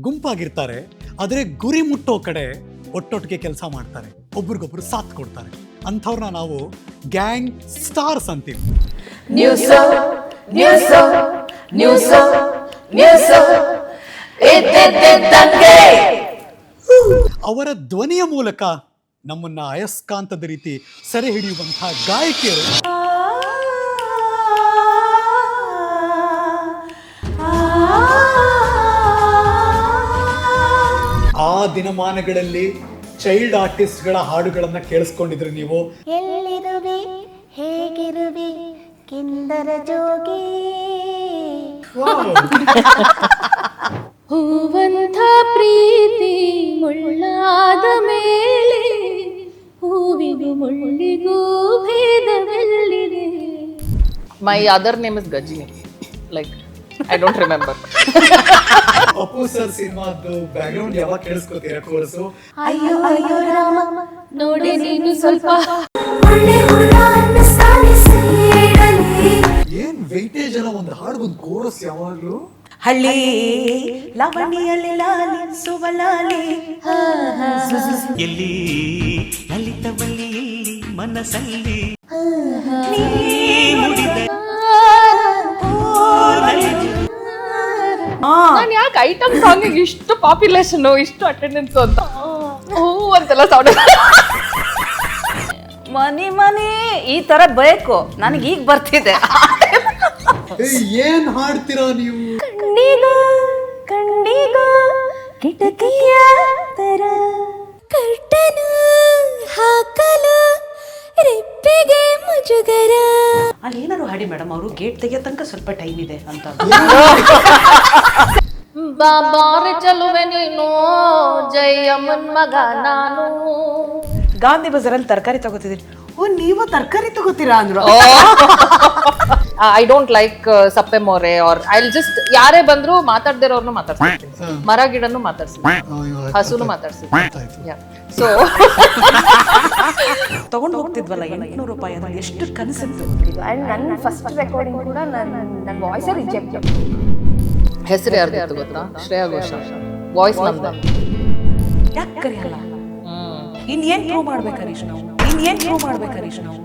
ಗುಂಪಾಗಿರ್ತಾರೆ ಆದರೆ ಗುರಿ ಮುಟ್ಟೋ ಕಡೆ ಒಟ್ಟೊಟ್ಟಿಗೆ ಕೆಲಸ ಮಾಡ್ತಾರೆ. ಒಬ್ರಿಗೊಬ್ರು ಸಾಥ್ ಕೊಡ್ತಾರೆ. ಅಂಥವ್ರನ್ನ ನಾವು ಗ್ಯಾಂಗ್ ಸ್ಟಾರ್ಸ್ ಅಂತೀವಿ. ಅವರ ಧ್ವನಿಯ ಮೂಲಕ ನಮ್ಮನ್ನ ಅಯಸ್ಕಾಂತದ ರೀತಿ ಸೆರೆ ಹಿಡಿಯುವಂತಹ ಗಾಯಕಿಯರು. ದಿನಮಾನಗಳಲ್ಲಿ ಚೈಲ್ಡ್ ಆರ್ಟಿಸ್ಟ್ಗಳ ಹಾಡುಗಳನ್ನ ಕೇಳಿಸ್ಕೊಂಡಿದ್ರಿ ನೀವು. ಎಲ್ಲಿರುವೆ? ಹೇಗಿರುವೆ? ಕಿಂದರ ಜೋಗಿ. ಹೂವಂಥ ಪ್ರೀತಿ ಮುಳ್ಳಾದ ಮೇಲೆ ಹೂವಿಗೂ ಮುಳ್ಳಿಗೂ ಭೇದವೆಲ್ಲಿದೆ. My other name is Ghajini like I don't remember sir ಸಿನಿಮಾದ್ದು background ಯಾವಾಗ ಕೇಳಿಸ್ಕೊತೀರಾ ಕೋರ್ಸು ಅಯ್ಯೋ ಅಯ್ಯೋ ರಾಮ ನೋಡಿ ನೀನು ಸ್ವಲ್ಪ ಏನ್ ವೆಯ್ಟೇಜ್ ಅಲ್ಲ ಒಂದು ಹಾಡು ಒಂದು ಕೋರಸ್ ಯಾವಾಗ್ಲೂ ಹಳ್ಳಿ ಲವಣಿಯಲ್ಲಿ ಲಾಲಿ ಸುವಲಾಲಿ ಎಲ್ಲಿ ಲಲಿತವಲ್ಲಿ ಮನಸ್ಸಲ್ಲಿ ಯಾಕೆ ಐಟಮ್ ಸಾಂಗಿಗೆ ಇಷ್ಟು ಪಾಪ್ಯುಲೇಷನ್ ಇಷ್ಟು ಅಟೆಂಡೆನ್ಸ್ ಅಂತ. ಹೂ ಅಂತೆಲ್ಲ ಸೌಂಡ್ ಮನಿ ಮನಿ ಈ ತರ ಬೇಕು. ನನಗೆ ಈಗ ಬರ್ತಿದೆ. ಏನ್ ಹಾಡ್ತೀರಾ ನೀವು? ಕಣ್ಣಿಗ ಕಣ್ಣಿಗ ಕಿಟಕಿಯ ತರ. ಕರ್ಟನು ಹಾಕಲು ರೆಪ್ಪೆಗೆ ಮುಜುಗರ. ಅಲ್ಲಿ ಏನಾದ್ರು ಹಾಡಿ ಮೇಡಮ್ ಅವರು ಗೇಟ್ ತೆಗಿಯೋ ತನಕ ಸ್ವಲ್ಪ ಟೈಮ್ ಇದೆ ಅಂತ. ಬಾಬಾರೆ ಚಲುವೆ ನೀನು ಜಯಮ್ಮನ್ ಮಗ ನಾನು. ಗಾಂಧಿ ಬಜಾರಲ್ಲಿ ತರಕಾರಿ ತಗೋತಿದ್ದೀನಿ. ಓ ನೀವು ತರಕಾರಿ ತಗೋತೀರಾ ಅಂದ್ರು? ಐ ಡೋಂಟ್ ಲೈಕ್ ಸಪ್ಪೆ ಮೋರೆ ಆರ್ ಐ ಜಸ್ಟ್ ಯಾರೇ ಬಂದ್ರು ಮಾತಾಡ್ದಿರೋರ್ನು ಮಾತಾಡ್ಸಿ ಮರ ಗಿಡನು ಮಾತಾಡ್ಸಿದ್ದೀನಿ ಹಸುನು ಮಾತಾಡ್ಸಿದ್ದೀನಿ ಸೊ ತಗೊಂಡು ಹೋಗ್ತಿದ್ವಲ್ಲ ಎಂಟ್ನೂರು ರೂಪಾಯಿ ಅಂದ್ರೆ ಎಷ್ಟು ಕನಸಿತ್ತು ಅಂಡ್ ನನ್ನ ಫಸ್ಟ್ ರೆಕಾರ್ಡಿಂಗ್ ಕೂಡ ನನ್ನ ನನ್ನ ವಾಯ್ಸ್ ರಿಜೆಕ್ಟ್ ಹೆಸರು ಯಾರ್ದಿತ್ತು ಗೊತ್ತಾ? ಶ್ರೇಯಾ ಘೋಷಾಲ್ ವಾಯ್ಸ್ ನಮ್ದು ಯಾಕೆ ಕರಿಯಲ್ಲ? ಇನ್ ಏನ್ ಪ್ರೂವ್ ಮಾಡ್ಬೇಕು ಹರೀಶ್ ನಾವು? ಇನ್ ಏನ್ ಪ್ರೂವ್ ಮಾಡ್ಬೇಕು ಹರೀಶ್ ನಾವು?